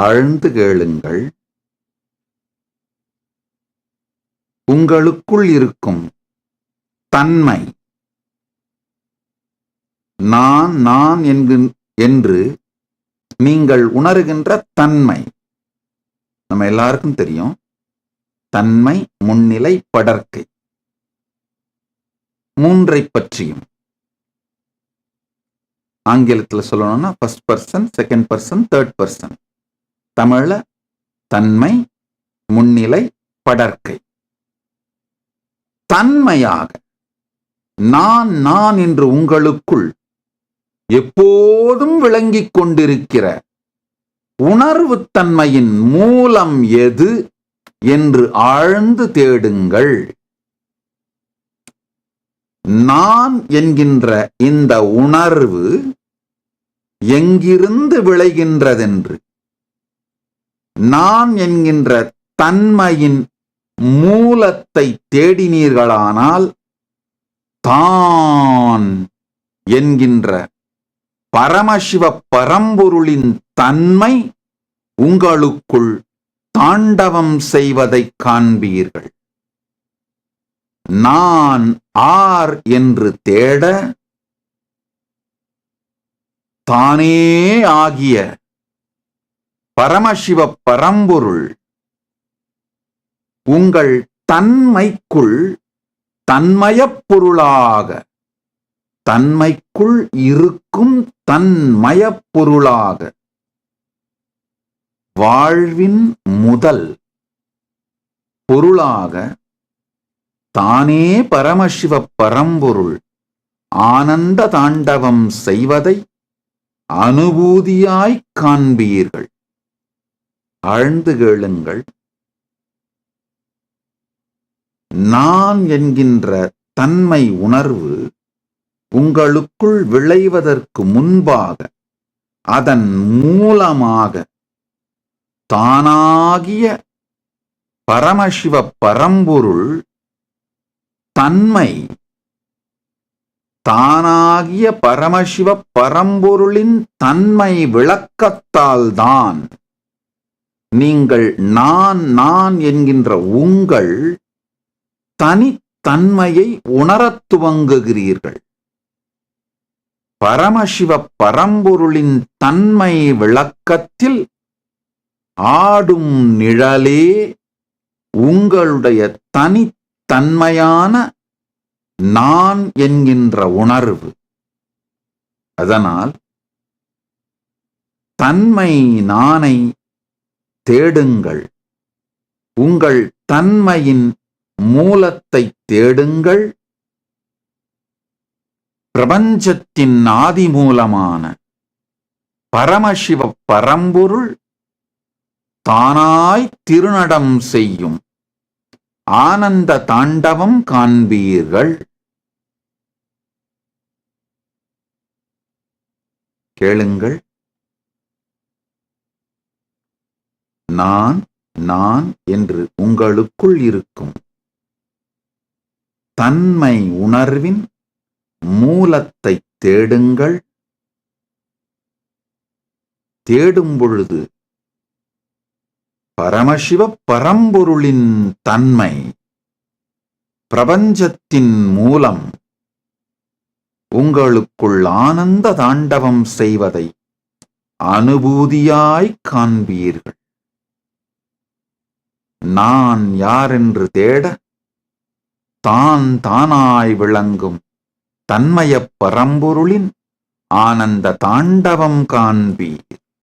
ஆழ்ந்து கேளுங்கள். உங்களுக்குள் இருக்கும் தன்மை. நான் நான் என்கின்- என்று நீங்கள் உணர்கின்ற தன்மை. நம்ம எல்லாருக்கும் தெரியும். தன்மை முன்னிலை படர்க்கை மூன்றை பற்றியும். ஆங்கிலத்தில் சொல்லணும்னா first person second person third person தமிழ தன்மை முன்னிலை படர்க்கை தன்மையாக நான் நான் என்று உங்களுக்குள் எப்போதும் விளங்கிக் கொண்டிருக்கிற உணர்வு தன்மையின் மூலம் எது என்று ஆழ்ந்து தேடுங்கள். நான் என்கின்ற இந்த உணர்வு எங்கிருந்து விளைகின்றதென்று நான் என்கின்ற தன்மையின் மூலத்தை தேடினீர்களானால் தான் என்கின்ற பரமசிவ பரம்பொருளின் தன்மை உங்களுக்குள் தாண்டவம் செய்வதைக் காண்பீர்கள். நான் ஆர் என்று தேட தானே ஆகிய பரமசிவ பரம்பொருள். உங்கள் தன்மைக்குள் தன்மயப் பொருளாக தன்மைக்குள் இருக்கும் தன்மயப் பொருளாக. வாழ்வின் முதல் பொருளாக தானே பரமசிவ பரம்பொருள் ஆனந்த தாண்டவம் செய்வதை அனுபூதியாய்க் காண்பீர்கள். ஆழ்ந்து கேளுங்கள். நான் என்கின்ற தன்மை உணர்வு உங்களுக்குள் விளைவதற்கு முன்பாக அதன் மூலமாக தானாகிய பரமசிவ பரம்பொருள் தன்மை தானாகிய பரமசிவ பரம்பொருளின் தன்மை விளக்கத்தால்தான் நீங்கள் நான் நான் என்கின்ற உங்கள் தனித்தன்மையை உணரத் துவங்குகிறீர்கள். பரமசிவ பரம்பொருளின் தன்மை விளக்கத்தில் ஆடும் நிழலே உங்களுடைய தனித்தன்மையான நான் என்கின்ற உணர்வு. அதனால் தன்மை நானை தேடுங்கள். உங்கள் தன்மையின் மூலத்தை தேடுங்கள். பிரபஞ்சத்தின் ஆதி மூலமான பரமசிவ பரம்பொருள் தானாய் திருநடம் செய்யும் ஆனந்த தாண்டவம் காண்பீர்கள். கேளுங்கள். நான் நான் என்று உங்களுக்குள் இருக்கும். தன்மை உணர்வின் மூலத்தை தேடுங்கள். தேடும் பொழுது பரமசிவ பரம்பொருளின் தன்மை பிரபஞ்சத்தின் மூலம் உங்களுக்குள் ஆனந்த தாண்டவம் செய்வதை அனுபூதியாய்க் காண்பீர்கள். நான் யாரென்று தேட? தான் தானாய் விளங்கும் தன்மயப் பரம்பொருளின் ஆனந்த தாண்டவம் காண்பீர்.